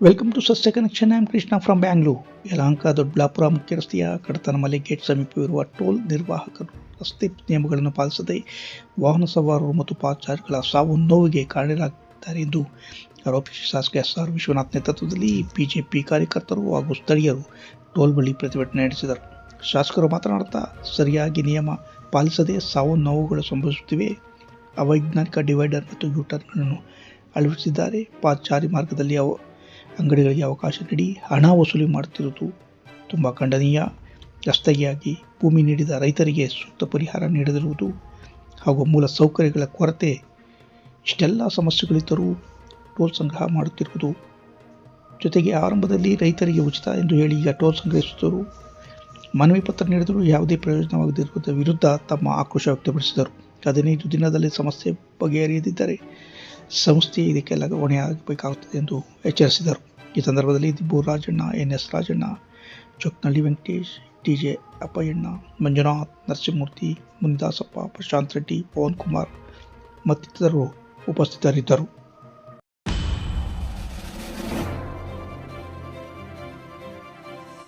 Welcome to Sasya connection am Krishna from Bangalore Yelahanka Doddaballapura ಮುಖ್ಯ ರಸ್ತೆಯ ಕಡತನಮಲೆ gate ಸಮೀಪವಿರುವ toll ನಿರ್ವಾಹಕರು ರಸ್ತೆ ನಿಯಮಗಳನ್ನು ಪಾಲಿಸದೆ ವಾಹನ ಸವಾರರು ಮತ್ತು ಪಾದಚಾರಿಗಳ ಸಾವು ನೋವಿಗೆ ಕಾರಣರಾಗಿದ್ದಾರೆ ಎಂದು ಆರೋಪಿಸಿ ಶಾಸಕ ಎಸ್ ಆರ್ ವಿಶ್ವನಾಥ್ ನೇತೃತ್ವದಲ್ಲಿ ಬಿಜೆಪಿ ಕಾರ್ಯಕರ್ತರು ಹಾಗೂ ಸ್ಥಳೀಯರು ಟೋಲ್ ಬಳಿ ಪ್ರತಿಭಟನೆ ನಡೆಸಿದರು. ಶಾಸಕರು ಮಾತನಾಡುತ್ತಾ, ಸರಿಯಾಗಿ ನಿಯಮ ಪಾಲಿಸದೆ ಸಾವು ನೋವುಗಳು ಸಂಭವಿಸುತ್ತಿವೆ. ಅವೈಜ್ಞಾನಿಕ ಡಿವೈಡರ್ ಮತ್ತು ಯೂಟರ್ನ್ಗಳನ್ನು ಅಳವಡಿಸಿದ್ದಾರೆ. ಪಾಚಾರಿ ಮಾರ್ಗದಲ್ಲಿ ಅವ ಅಂಗಡಿಗಳಿಗೆ ಅವಕಾಶ ನೀಡಿ ಹಣ ವಸೂಲಿ ಮಾಡುತ್ತಿರುವುದು ತುಂಬ ಖಂಡನೀಯ. ರಸ್ತೆಯಾಗಿ ಭೂಮಿ ನೀಡಿದ ರೈತರಿಗೆ ಸೂಕ್ತ ಪರಿಹಾರ ನೀಡದಿರುವುದು ಹಾಗೂ ಮೂಲ ಸೌಕರ್ಯಗಳ ಕೊರತೆ ಇಷ್ಟೆಲ್ಲ ಸಮಸ್ಯೆಗಳಿದ್ದರೂ ಟೋಲ್ ಸಂಗ್ರಹ ಮಾಡುತ್ತಿರುವುದು. ಜೊತೆಗೆ ಆರಂಭದಲ್ಲಿ ರೈತರಿಗೆ ಉಚಿತ ಎಂದು ಹೇಳಿ ಈಗ ಟೋಲ್ ಸಂಗ್ರಹಿಸುತ್ತಿದ್ದರು ಮನವಿ ಪತ್ರ ನೀಡಿದರೂ ಯಾವುದೇ ಪ್ರಯೋಜನವಾಗದಿರುವುದರ ವಿರುದ್ಧ ತಮ್ಮ ಆಕ್ರೋಶ ವ್ಯಕ್ತಪಡಿಸಿದರು. ಹದಿನೈದು ದಿನದಲ್ಲಿ ಸಮಸ್ಯೆ ಬಗೆಹರಿಯದಿದ್ದರೆ ಸಂಸ್ಥೆ ಇದಕ್ಕೆಲ್ಲ ಹೊಣೆಯಾಗಬೇಕಾಗುತ್ತದೆ ಎಂದು ಎಚ್ಚರಿಸಿದರು. ಈ ಸಂದರ್ಭದಲ್ಲಿ Dibbu Rajanna N S Rajanna Choknalli Venkatesh T J Appayyanna, Manjunath, Narasimhamurthy, Munidasappa, Prashanth Reddy, Pavan Kumar ಮತ್ತಿತರರು ಉಪಸ್ಥಿತರಿದ್ದರು.